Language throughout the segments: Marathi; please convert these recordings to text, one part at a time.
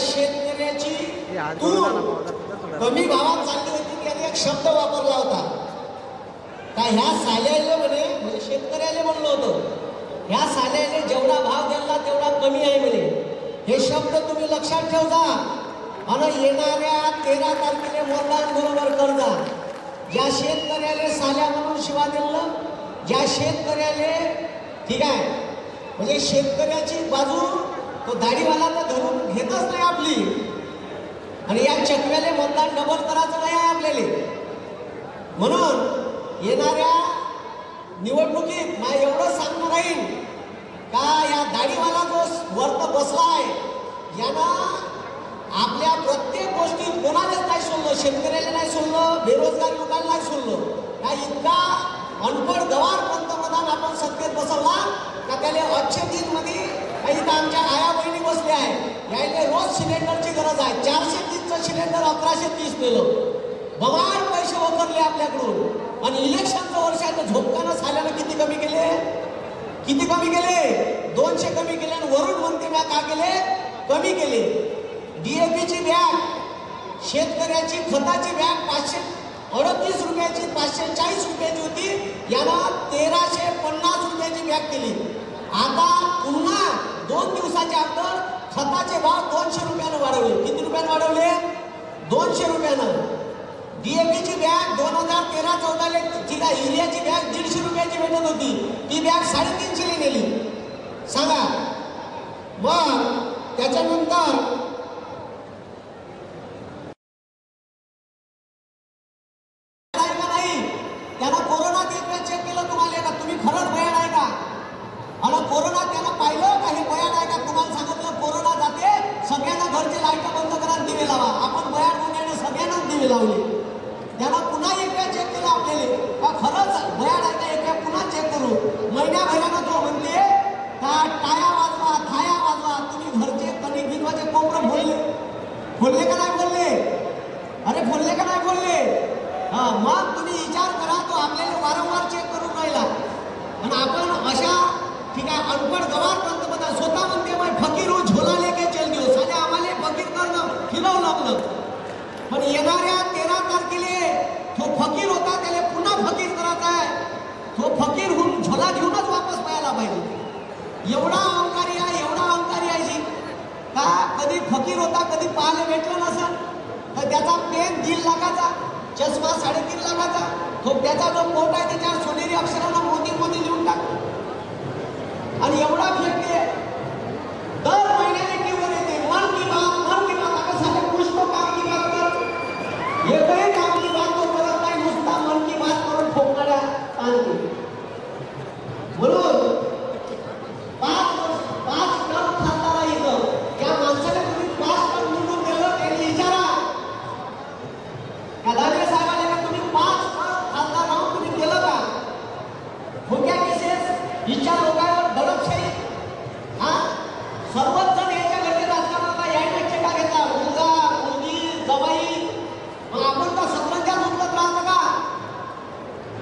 शेतकऱ्याची कमी भावात चालली होती त्याने एक शब्द वापरला होता. का ह्या साल्याले म्हणे म्हणजे शेतकऱ्याले म्हणलं होतं ह्या साल्याले जेवढा भाव दिला तेवढा कमी आहे म्हणे. हे शब्द तुम्ही लक्षात ठेवता आणि येणाऱ्या तेरा तारखेला मतदान बरोबर करजा. ज्या शेतकऱ्याले साल्या म्हणून शिवा दिलं ज्या शेतकऱ्याले ठीक आहे म्हणजे शेतकऱ्याची बाजू तो दाढीवाला तर धरून घेतच नाही आपली. आणि या चकव्याले मतदान डबल करायचं नाही आहे आपल्याला. म्हणून येणाऱ्या निवडणुकीत मला एवढं सांगणं राहील का या दाढीवाला जो वर्त बसलाय यानं आपल्या प्रत्येक गोष्टीत कोणालाच नाही सोडलं शेतकऱ्याला नाही सोडलं बेरोजगार लोकांना नाही सोडलं. का इतका अनपड गवार पंतप्रधान आपण सत्तेत बसवला का त्याला अच्छे दिनमध्ये काही तर आमच्या आया बहिणी बसल्या आहे यायला रोज सिलेंडरची गरज आहे. चारशे तीसचं सिलेंडर अकराशे तीस दिलं बवाड पैसे वगरले आपल्याकडून. आणि इलेक्शनचं वर्ष आहे तर झोपकानं किती कमी केले? किती कमी केले? दोनशे कमी केले आणि वरून म्हणते म्या का केले? कमी केले. डीएपीची बॅग शेतकऱ्याची खताची बॅग पाचशे अडतीस रुपयाची पाचशे चाळीस रुपयाची होती. याला तेराशे पन्नास रुपयाची बॅग केली. आता पुन्हा दोन दिवसाच्या अगोदर खताचे भाव दोनशे रुपयानं वाढवले. किती रुपयानं वाढवले? दोनशे रुपयानं. डीएपीची बॅग दोन हजार तेरा चौदाला तिला युरियाची बॅग दीडशे रुपयाची भेटत होती. ती बॅग साडेतीनशेला नेली. सांगा. मग त्याच्यानंतर आहे का नाही त्यानं कोरोनात एक वेळ चेक केलं तुम्हाला का तुम्ही खरंच बयान आहे का आणि कोरोना त्यानं पाहिलं का हे बयान आहे का तुम्हाला सांगितलं कोरोना जाते सगळ्यांना घरचे लाइट बंद करा आणि दिवे लावा आपण बयान होण्याने सगळ्यांनाच दिवे लावले त्यानं पुन्हा एक वेळ चेक केलं आपल्याला का खरंच बयान आहे का एक वेळ पुन्हा चेक करू महिन्याभरानं तो म्हणते का टाया वाजवा थाया वाजवा तुम्ही घरचे कणिक भिजवाचे बोलले बोलले का नाही बोलले? अरे बोलले का नाही बोलले? हा मग तुम्ही विचार करा तो आपल्याला वारंवार चेक करून राहिला. आणि आपण अशा ठीक आहे अनपड गवार पंतप्रधान स्वतः म्हणते मग फकीर हो झोला लेके चल देऊ. साध्या आम्हाला फकीर करणं फिरवलं आपलं पण येणाऱ्या तेरा तारखेले तो फकीर होता त्याला पुन्हा फकीर करायचा आहे. तो फकीर होऊन झोला घेऊनच वापस पाहायला पाहिजे. एवढा अहंकारी आहे एवढा अहंकारी आहे जी का कधी फकीर होता कधी पाहायला भेटलं नसेल तर त्याचा पेन दीड लाखाचा चष्मा साडेतीन लाखाचा. तो त्याचा जो पोट आहे त्याच्यावर सोनेरी अक्षरांना मोदी मोदी लिहून टाकतो. आणि एवढा भेटते. दर महिन्याने टीव्हीवर येते मन की बात मन की बात आता साले पुष्प काम की बात कर एकही काम की बात तो करत नाही नुसता मन की बात करून ठोकणाऱ्या आणते म्हणून पाच वर्ष- पाच टन खाताना इथं त्या माणसाला तुम्ही पाच टन निवडून दिलं त्यांनी विचारा का दानवे साहेबांना का तुम्ही पाच टन खासदार राहून तुम्ही केलं का खोट्या केसेस हिच्या लोकांवर दडपशाही हा सर्वच जण याच्या घरचे राजकारणाला यायचे का घेता मुलगा मुलगी जवाई मग आपण का सगळ्यांच्या उठत राहतं का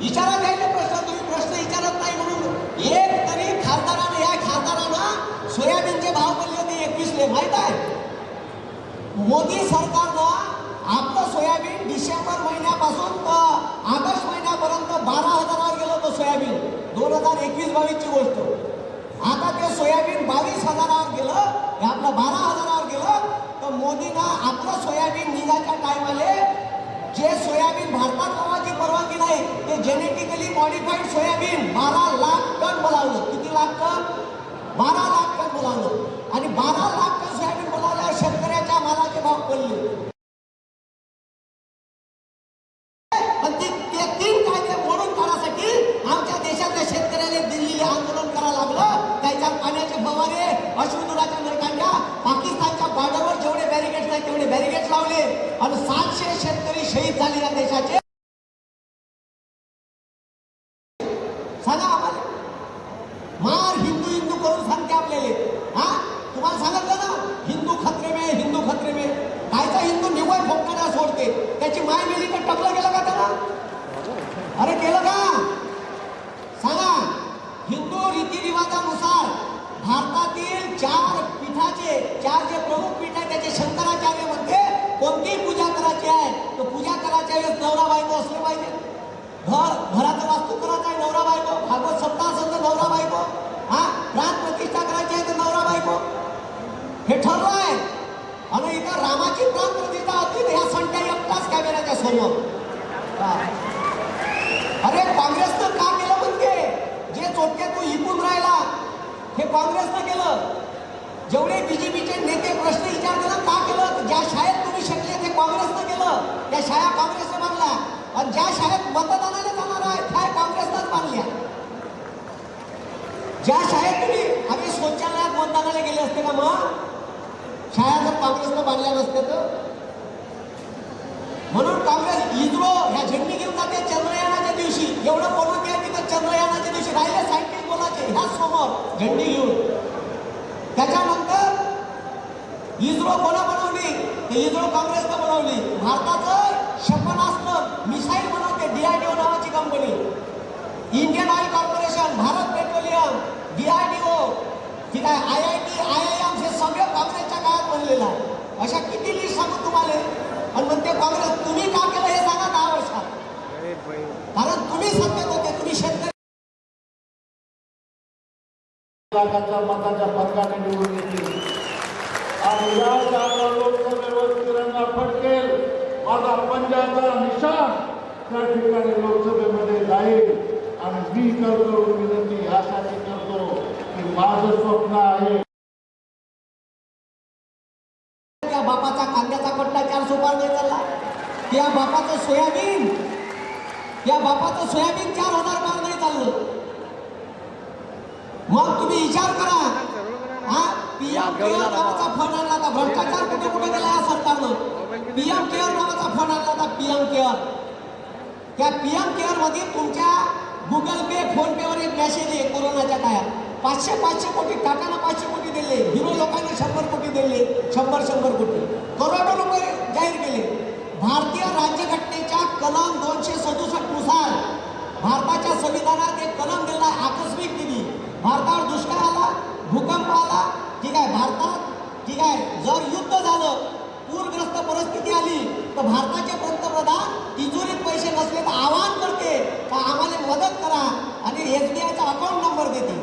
विचारा घ्यायचे प्रश्न तुम्ही प्रश्न विचारत नाही म्हणून एक तरी खासदारानं या खासदारानं सोयाबीनचे भाव बोलले होते एकवीसले माहीत आहे मोदी सरकारनं आपलं सोयाबीन डिसेंबर महिन्यापासून तर ऑगस्ट महिन्यापर्यंत बारा हजारावर गेलं होतं सोयाबीन. दोन हजार एकवीस बावीसची गोष्ट. आता ते सोयाबीन बावीस हजारावर गेलं हे आपलं बारा हजारावर गेलं तर मोदीनं आपलं सोयाबीन निघायच्या टायमाले जे सोयाबीन भारतात लावायची परवानगी नाही ते जेनेटिकली मॉडिफाईड सोयाबीन बारा लाख टन बोलावलं. किती लाख टन? बारा लाख टन बोलावलं. आणि बारा लाख म्हणजे मालाचे आमच्या देशातल्या आंदोलन पाण्याचे पाकिस्तानच्या बॉर्डरवर जेवढे बॅरिकेड्स आहेत तेवढे बॅरिकेड्स लावले. आणि सातशे शेतकरी शहीद झाले या देशाचे सांगा आम्हाला मार हिंदू हिंदू करून सांगते आपल्याला हा तुम्हाला सांगितलं ना हिंदू खत्रे में हिंदू खत्रे में कायचा हिंदू निवड फोडणारा सोडते त्याची माय मिली तर टपलं गेलं का त्याला शास्त्रानुसार भारतातील चार पीठाचे चार जे प्रमुख पीठ आहे त्याचे शंकराचार्य म्हणते कोणतीही पूजा करायची आहे तर पूजा करायच्या वेळेस नवरा बायको असले पाहिजे. घर घराचं वास्तू करायचं आहे नवरा बायको भागवत सप्ताह असेल तर नवरा बायको हा प्राण प्रतिष्ठा करायची आहे तर नवरा बायको हे ठरलं आहे. आणि इथं रामाची प्राण प्रतिष्ठा होती ह्या संख्या एकटाच कॅमेऱ्याच्या समोर. अरे काँग्रेसनं का केलं म्हणते? जे चोटके तू इकून राहिला हे काँग्रेसनं केलं. जेवढे बीजेपीचे नेते प्रश्न विचारताना का केलं? ज्या शाळेत तुम्ही शिकले ते काँग्रेसनं केलं त्या शाळा काँग्रेसनं बांधल्या आणि ज्या शाळेत मतदानाला जाणार आहे त्या काँग्रेसनंच बांधल्या ज्या शाळेत तुम्ही आम्ही शौचालयात मतदानाला गेले असते का मग? शाळा जर काँग्रेसनं बांधल्या नसते तर? म्हणून काँग्रेस इस्रो ह्या झेंडी घेऊन जाते चंद्रयानाच्या दिवशी. एवढं बोलून द्या तर चंद्रयानाच्या दिवशी राहिले सायंटिस्ट बोलायचे. ह्या समोर झेंडी घेऊन. त्याच्यामुळे इस्रो कोणा बनवली ते इस्रो काँग्रेसनं बनवली. भारताचं क्षेपणास्त्र मिसाईल बनवते डीआरडीओ नावाची company Indian Oil Corporation Bharat Petroleum DRDO ठीक आहे I I T I I M हे सगळं काँग्रेसच्या काळात बनलेलं आहे. अशा किती लिस्ट सांगू तुम्हाला? आणि म्हणते काँग्रेस तुम्ही का केलं हे सांगा दहा वर्षात. कारण तुम्ही सत्तेत होते तुम्ही शेतकरी लाखाच्या मताच्या पदकाने निवडून येतील आणि या जागा लोकसभेवर तिरंगा फटकेल माझा पंजाबचा निशाण त्या ठिकाणी लोकसभेमध्ये जाईल. आणि मी करतो विनंती यासाठी करतो की माझं स्वप्न आहे त्या बापाचा कांद्याचा कट्टा चार सुपार नाही चालला त्या बापाचं सोयाबीन त्या बापाचं सोयाबीन चार हजार बार नाही चाललं मग तुम्ही विचार करा हा पीएम केअर फोन आला आणला होता. भ्रष्टाचार कुठे कुठे गेला या सरकारनं? पीएम केअर नावाचा फंड आणला होता पीएम केअर त्या पीएम केअरमध्ये तुमच्या गुगल पे फोन पे वर एक मेसेज आहे कोरोनाच्या काळात. पाचशे पाचशे कोटी टाटानं पाचशे कोटी दिले हिरो लोकांनी शंभर कोटी दिले शंभर शंभर कोटी. करोडो रुपये जाहीर केले. भारतीय राज्यघटनेच्या कलम दोनशे सदुसष्टनुसार भारताच्या संविधानात एक कलम दिला आकस्मिक निधी भारतावर दुष्काळ आला भूकंप आला ठीक आहे भारतात ठीक आहे जर युद्ध झालं पूरग्रस्त परिस्थिती आली तर भारताचे पंतप्रधान तिजोरीत पैसे नसले तर आवाहन करते का आम्हाला मदत करा आणि एस बी आयचा अकाउंट नंबर देते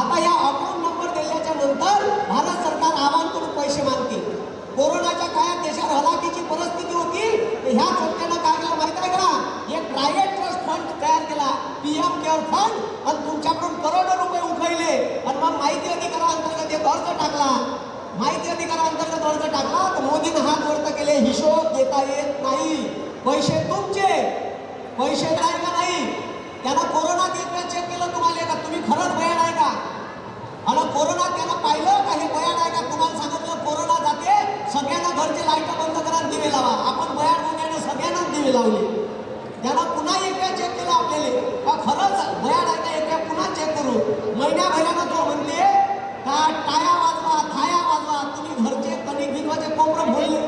आता या अकाउंट नंबर दिल्याच्या नंतर भारत सरकार आवाहन करून पैसे मागते कोरोनाच्या काळात देशात हलाखीची परिस्थिती होती तर ह्या संस्थेनं काय केलं माहिती आहे का? एक प्रायव्हेट ट्रस्ट फंड तयार केला पीएम केअर फंड आणि तुमच्याकडून करोडो रुपये उठवले आणि मग माहिती अधिकारा अंतर्गत एक अर्ज टाकला. माहिती अधिकाराअंतर्गत अर्ज टाकला तर मोदीनं हात वर्त केले. हिशोब देता येत नाही. पैसे तुमचे. पैसे आहे का नाही? त्यानं कोरोनात एक चेक केलं तुम्हाला का? तुम्ही खरंच बयान आहे का? आणि कोरोना त्याला पाहिलं का? हे बयान आहे का? तुम्हाला सांगितलं कोरोना जाते सगळ्यांना घरचे लाइट बंद करा दिवे लावा. आपण बयान होण्याने सगळ्यांनाच दिवे लावले. त्यानं पुन्हा एक चेक केलं आपल्याला. का खरंच बयान आहे का? एक पुन्हा चेक करू. महिन्याभरानं तो म्हणते का टाया वाजवा थाया वाजवा तुम्ही घरचे कणिक भिजवाचे कोपरं फोडले.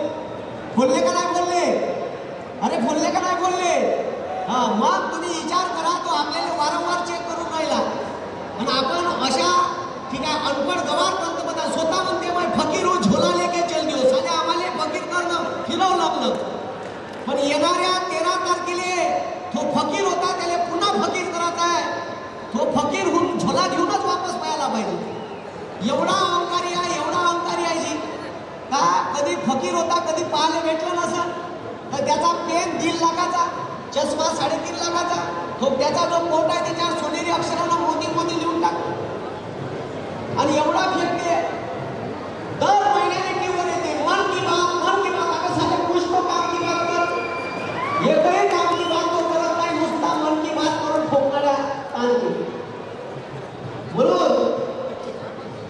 फोडले का नाही बोलले अरे फोडले का नाही बोलले हा मग तुम्ही विचार करा तो आपल्याला वारंवार चेक करून राहिला. आणि आपण अशा ठीक आहे अनपढ गवार पंतप्रधान स्वतः म्हणते मग फकीर हो झोला लेके चल दियो. साधे आम्हाला फकीर करणं फिरवलं आपलं पण येणाऱ्या तेरा तारखेले तो फकीर होता त्याला पुन्हा फकीर करायचा आहे. तो फकीर होऊन झोला घेऊनच वापस पाहायला पाहिजे. एवढा अहंकारी आहे एवढा अहंकारी आहे जी का कधी फकीर होता कधी पाहायला भेटलं नसं. तर त्याचा पेन दीड लाखाचा चष्मा साडेतीन लाखाचा. तो त्याचा जो कोट आहे त्याच्यावर सोनेरी अक्षरानं मोती मोती लिहून टाक आणि एवढा फिरते दर महिन्याने टीव्हीवर येते मन की बात मन की बात आता साले पुष्प काम की बात कर एकही काम की बात तो करत नाही नुसता मन की बात करून ठोकणाऱ्या आणते म्हणून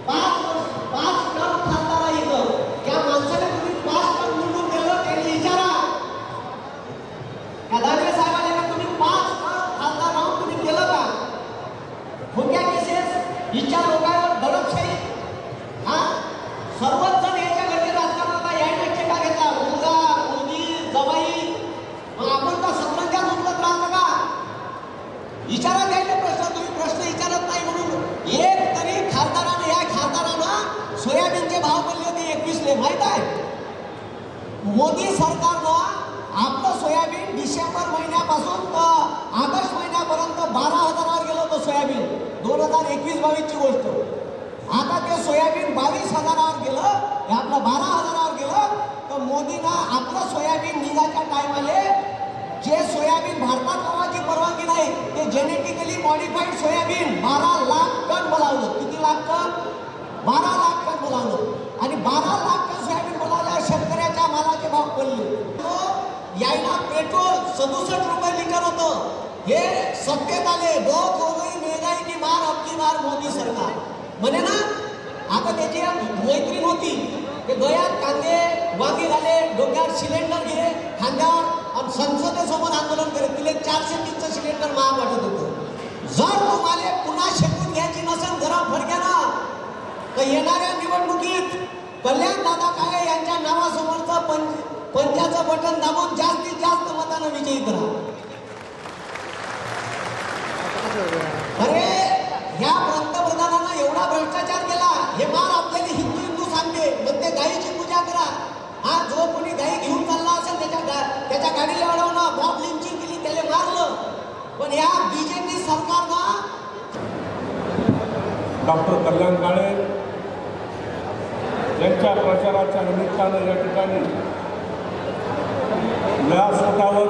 पाच वर्ष पाच टन खासदार इथं त्या माणसाने तुम्ही पाच टन निवडून दिलं त्यांनी विचारा त्या दानवे साहेबांना का तुम्ही पाच टन खासदार राहून तुम्ही केलं का खोट्या केसेस हिच्या लोकांवर दडपशाही हा सर्वच जण हे मोदी सरकारनं आपलं सोयाबीन डिसेंबर महिन्यापासून तर ऑगस्ट महिन्यापर्यंत बारा हजारावर गेलं होतं सोयाबीन. दोन हजार एकवीस बावीसची गोष्ट. आता ते सोयाबीन बावीस हजारावर गेलं हे आपलं बारा हजारावर गेलं तर मोदीनं आपलं सोयाबीन निघायच्या टायमाले जे सोयाबीन भारतात लावायची परवानगी नाही ते जेनेटिकली मॉडिफाईड सोयाबीन बारा लाख टन बोलावलं. किती लाख टन? बारा लाख टन बोलावलं. आणि बारा लाख टन सोयाबीन बोलावल्यावर शेतकऱ्याच्या मालाचे भाव पडले. तो यायला पेट्रोल सदुसष्ट रुपये लिटर होतं. हे सत्तेत आले बहुत हो की मार अबकी मार मोदी सरकार. म्हणे ना आता त्याची मैत्रीण होती ते गयात कांदे वांगे घाले डोक्यात सिलेंडर घे खांद्यावर आणि आंदोलन करत तिले चारशे तीनचं सिलेंडर महाग वाटत होतं. जर तुम्हाला पुन्हा शेकून घ्यायची नसेल घरा फडक्यानं तर येणाऱ्या निवडणुकीत कल्याण दादा काळे यांच्या नावासमोरचं पंच पंचाचं बटन दाबून जास्तीत जास्त मतानं विजयी करा. अरे या पंतप्रधानानं एवढा भ्रष्टाचार केला हे मार आपल्याला हिंदू हिंदू सांगते मग ते गायीची पूजा करा. हा जो कोणी गायी घेऊन चालला असेल त्याच्या गा- त्याच्या गाडीला अडवणं बॉब लिंचिंग केली त्याला मारलं. पण या बीजेपी सरकारनं डॉक्टर कल्याण काळे यांच्या प्रचाराच्या निमित्तानं या ठिकाणी व्यासपीठावर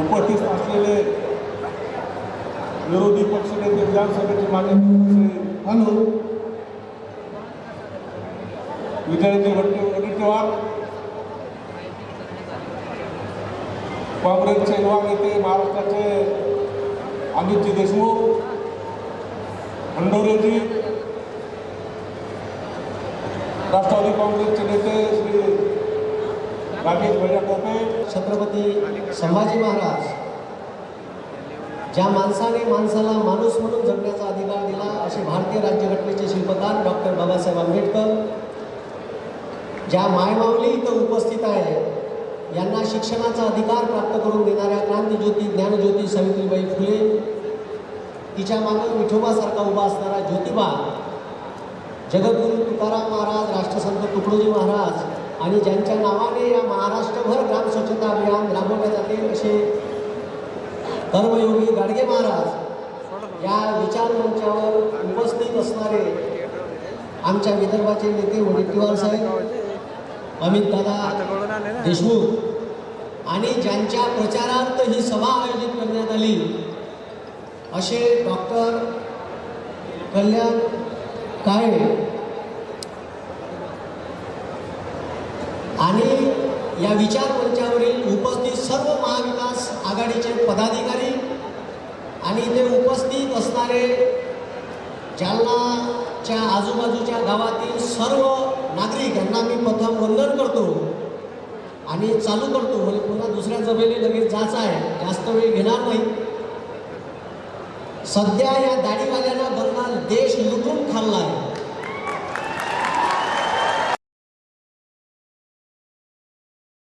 उपस्थित असलेले विरोधी पक्षनेते विधानसभेचे मान्य श्री हॅलो. विजयजी वडेट्टीवार काँग्रेसचे युवा नेते महाराष्ट्राचे अमितजी देशमुख खंडोरेजी राष्ट्रवादी काँग्रेसचे नेते श्री राजेश भैया टोपे छत्रपती संभाजी महाराज ज्या माणसाने माणसाला माणूस म्हणून जगण्याचा अधिकार दिला असे भारतीय राज्यघटनेचे शिल्पकार डॉक्टर बाबासाहेब आंबेडकर ज्या मायमाऊली इथं उपस्थित आहे यांना शिक्षणाचा अधिकार प्राप्त करून देणाऱ्या क्रांतीज्योती ज्ञानज्योती सावित्रीबाई फुले तिच्या मागं विठोबासारखा उभा असणारा ज्योतिबा जगद्गुरू तुकाराम महाराज राष्ट्रसंत तुकडोजी महाराज आणि ज्यांच्या नावाने या महाराष्ट्रभर ग्राम स्वच्छता अभियान राबवले जाते असे कर्मयोगी गाडगे महाराज या विचार मंचावर उपस्थित असणारे आमच्या विदर्भाचे नेते वडेट्टीवार साहेब अमित दादा देशमुख आणि ज्यांच्या प्रचारार्थ ही सभा आयोजित करण्यात आली असे डॉक्टर कल्याण काळे आणि या विचार मंचावरील उपस्थित सर्व महाविकास आघाडीचे पदाधिकारी आणि इथे उपस्थित असणारे जालनाच्या आजूबाजूच्या गावातील सर्व नागरिक यांना मी प्रथम वंदन करतो आणि चालू करतो. म्हणजे पुन्हा दुसऱ्या जमेली लगेच जायचं आहे. जास्त वेळ घेणार नाही. सध्या या दाढीवाल्यानं बंगाल देश लुटून खाल्ला आहे.